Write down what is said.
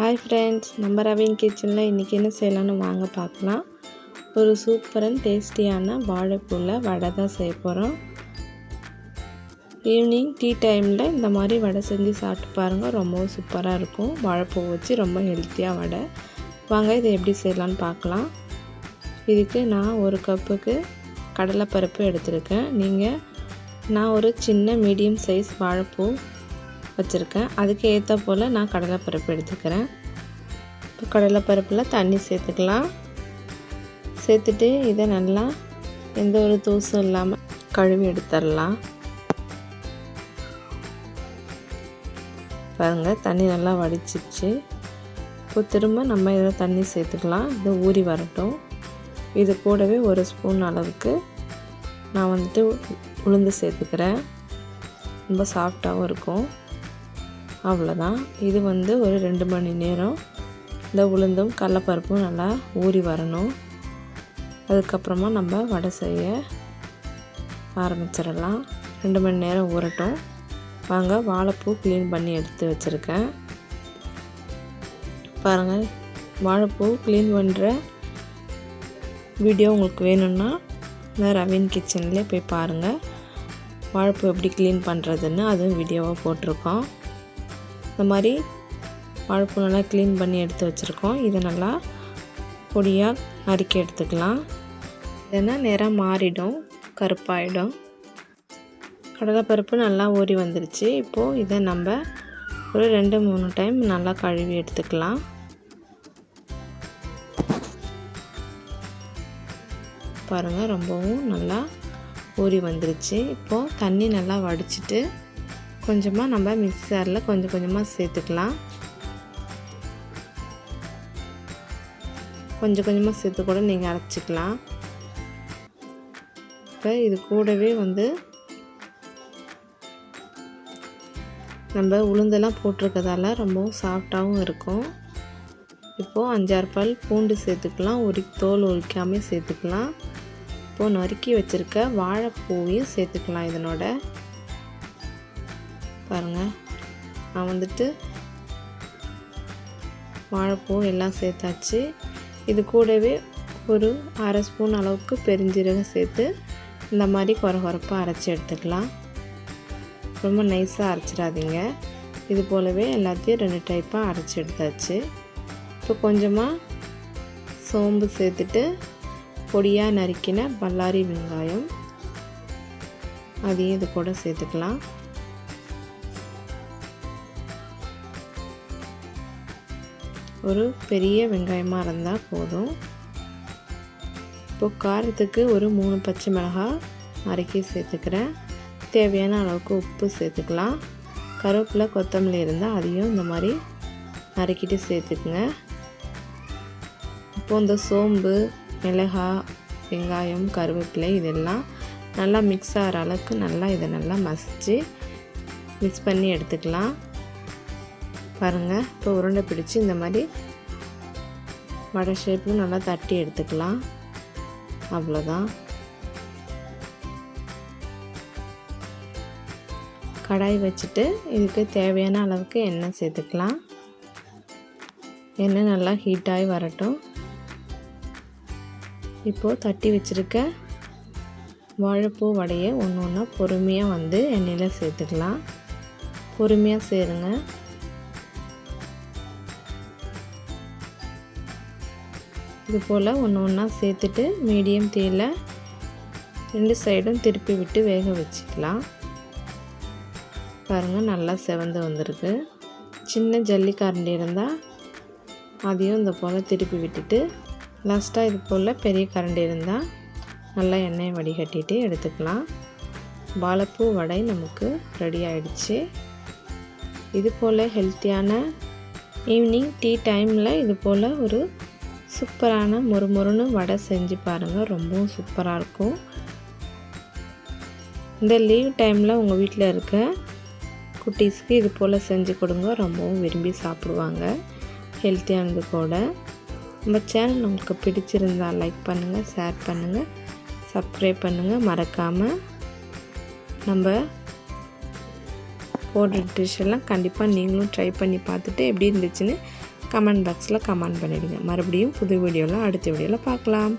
Hi friends நம்ம ravine கிச்சனில் இன்றைக்கி என்ன செய்யலான்னு வாங்க பார்க்கலாம். ஒரு சூப்பரன் டேஸ்டியான வாழைப்பூவில் வடை தான் செய்ய போகிறோம் ஈவினிங் டீ டைமில் இந்த மாதிரி வடை செஞ்சு சாப்பிட்டு பாருங்கள் ரொம்பவும் சூப்பராக இருக்கும். வாழைப்பூ வச்சு ரொம்ப ஹெல்த்தியாக வடை. வாங்க இதை எப்படி செய்யலான்னு பார்க்கலாம். இதுக்கு நான் ஒரு கப்புக்கு கடலைப்பருப்பு எடுத்திருக்கேன். நீங்கள் நான் ஒரு சின்ன மீடியம் சைஸ் வாழைப்பூ வச்சுருக்கேன். அதுக்கு ஏற்ற போல் நான் கடலைப்பருப்பு எடுத்துக்கிறேன். இப்போ கடலைப்பருப்பில் தண்ணி சேர்த்துக்கலாம். சேர்த்துட்டு இதை நல்லா எந்த ஒரு தூசும் இல்லாமல் கழுவி எடுத்துடலாம். பாருங்கள் தண்ணி நல்லா வடிச்சிச்சு. இப்போ திரும்ப நம்ம இதில் தண்ணி சேர்த்துக்கலாம். இது ஊறி வரட்டும். இது கூடவே ஒரு ஸ்பூன் அளவுக்கு நான் வந்துட்டு உளுந்து சேர்த்துக்கிறேன். ரொம்ப சாஃப்டாகவும் இருக்கும். அவ்வளோதான் இது வந்து ஒரு ரெண்டு மணி நேரம். இந்த உளுந்தும் கடலப்பருப்பும் நல்லா ஊறி வரணும். அதுக்கப்புறமா நம்ம வடை செய்ய ஆரம்பிச்சிடலாம். ரெண்டு மணி நேரம் ஊறட்டும். வாங்க வாழைப்பூ க்ளீன் பண்ணி எடுத்து வச்சுருக்கேன். பாருங்கள் வாழைப்பூ க்ளீன் பண்ணுற வீடியோ உங்களுக்கு வேணும்னா இந்த ரவீன் கிச்சன்லேயே போய் பாருங்கள் வாழைப்பூ எப்படி க்ளீன் பண்ணுறதுன்னு அதுவும் வீடியோவாக போட்டிருக்கோம். இந்த மாதிரி வாழைப்பூ நல்லா க்ளீன் பண்ணி எடுத்து வச்சுருக்கோம். இதை நல்லா பொடியாக நறுக்கி எடுத்துக்கலாம். இல்லைன்னா நிறம் மாறிடும் கருப்பாயிடும். கடலைப்பருப்பு நல்லா ஊறி வந்துருச்சு. இப்போது இதை நம்ம ஒரு ரெண்டு மூணு டைம் நல்லா கழுவி எடுத்துக்கலாம். பாருங்கள் ரொம்பவும் நல்லா ஊறி வந்துருச்சு. இப்போது தண்ணி நல்லா வடிச்சிட்டு கொஞ்சமாக நம்ம மிக்சரில் கொஞ்சம் கொஞ்சமாக சேர்த்துக்கலாம். கொஞ்சம் கொஞ்சமாக சேர்த்து கூட நீங்கள் அரைச்சிக்கலாம். இப்போ இது கூடவே வந்து நம்ம உளுந்தெல்லாம் போட்டிருக்கதால ரொம்பவும் சாஃப்டாகவும் இருக்கும். இப்போது அஞ்சாறு பால் பூண்டு சேர்த்துக்கலாம். ஒரு தோல் உரிக்காமல் சேர்த்துக்கலாம். இப்போது நறுக்கி வச்சுருக்க வாழைப்பூவையும் சேர்த்துக்கலாம் இதனோட. பாருங்கள் நான் வந்துட்டு வாழைப்பூ எல்லாம் சேர்த்தாச்சு. இது கூடவே ஒரு அரை ஸ்பூன் அளவுக்கு பெருஞ்சீரகம் சேர்த்து இந்த மாதிரி குறை குறைப்பாக அரைச்சி எடுத்துக்கலாம். ரொம்ப நைஸாக அரைச்சிடாதீங்க. இது போலவே எல்லாத்தையும் ரெண்டு டைப்பாக அரைச்சி எடுத்தாச்சு. இப்போ கொஞ்சமாக சோம்பு சேர்த்துட்டு பொடியாக நறுக்கின பல்லாரி வெங்காயம் அதையும் இது கூட சேர்த்துக்கலாம். ஒரு பெரிய வெங்காயமாக இருந்தால் போதும். இப்போது காரத்துக்கு ஒரு மூணு பச்சை மிளகாய் நறுக்கி சேர்த்துக்கிறேன். தேவையான அளவுக்கு உப்பு சேர்த்துக்கலாம். கருவேப்பிலை கொத்தமல்லி இருந்தால் அதையும் இந்த மாதிரி நறுக்கிட்டு சேர்த்துக்குங்க. இப்போ இந்த சோம்பு மிளகாய் வெங்காயம் கருவேப்பிலை இதெல்லாம் நல்லா மிக்ஸ் ஆகிற அளவுக்கு நல்லா இதை நல்லா மசித்து மிக்ஸ் பண்ணி எடுத்துக்கலாம். பாருங்கள் இப்போ உருண்டை பிடிச்சி இந்த மாதிரி வடை ஷேப்பும் நல்லா தட்டி எடுத்துக்கலாம். அவ்வளோதான் கடாய் வச்சுட்டு இதுக்கு தேவையான அளவுக்கு எண்ணெய் சேர்த்துக்கலாம். எண்ணெய் நல்லா ஹீட்டாகி வரட்டும். இப்போது தட்டி வச்சுருக்க வாழைப்பூ வடையை ஒன்று ஒன்றா பொறுமையாக வந்து எண்ணெயில் சேர்த்துக்கலாம். பொறுமையாக சேருங்க. இது போல் ஒன்று ஒன்றா சேர்த்துட்டு மீடியம் தீயில் ரெண்டு சைடும் திருப்பி விட்டு வேக வச்சுக்கலாம். பாருங்கள் நல்லா செவந்து வந்திருக்கு. சின்ன ஜல்லி கரண்டி இருந்தால் அதையும் இந்த போல் திருப்பி விட்டுட்டு லாஸ்ட்டாக இது போல் பெரிய கரண்டி இருந்தால் நல்லா எண்ணெயை வடிகட்டிட்டு எடுத்துக்கலாம். வாழைப்பூ வடை நமக்கு ரெடி ஆகிடுச்சு இது போல் ஹெல்த்தியான ஈவினிங் டீ டைமில் இது போல் ஒரு சூப்பரான மொறு மொறுன்னு வடை செஞ்சு பாருங்கள் ரொம்பவும் சூப்பராக இருக்கும். இந்த லீவ் டைமில் உங்கள் வீட்டில் இருக்க குட்டீஸ்க்கு இது போல் செஞ்சு கொடுங்க. ரொம்பவும் விரும்பி சாப்பிடுவாங்க. ஹெல்த்தியானது கூட. நம்ம சேனல் உங்களுக்கு பிடிச்சிருந்தால் லைக் பண்ணுங்கள் ஷேர் பண்ணுங்கள் சப்ஸ்கிரைப் பண்ணுங்கள் மறக்காமல் நம்ம போடுற டிஷ்ஷெல்லாம் கண்டிப்பாக நீங்களும் ட்ரை பண்ணி பார்த்துட்டு எப்படி இருந்துச்சுன்னு கமெண்ட் பாக்ஸில் கமெண்ட் பண்ணிவிடுங்க மறுபடியும் புது வீடியோவில் அடுத்த வீடியோவில் பார்க்கலாம்.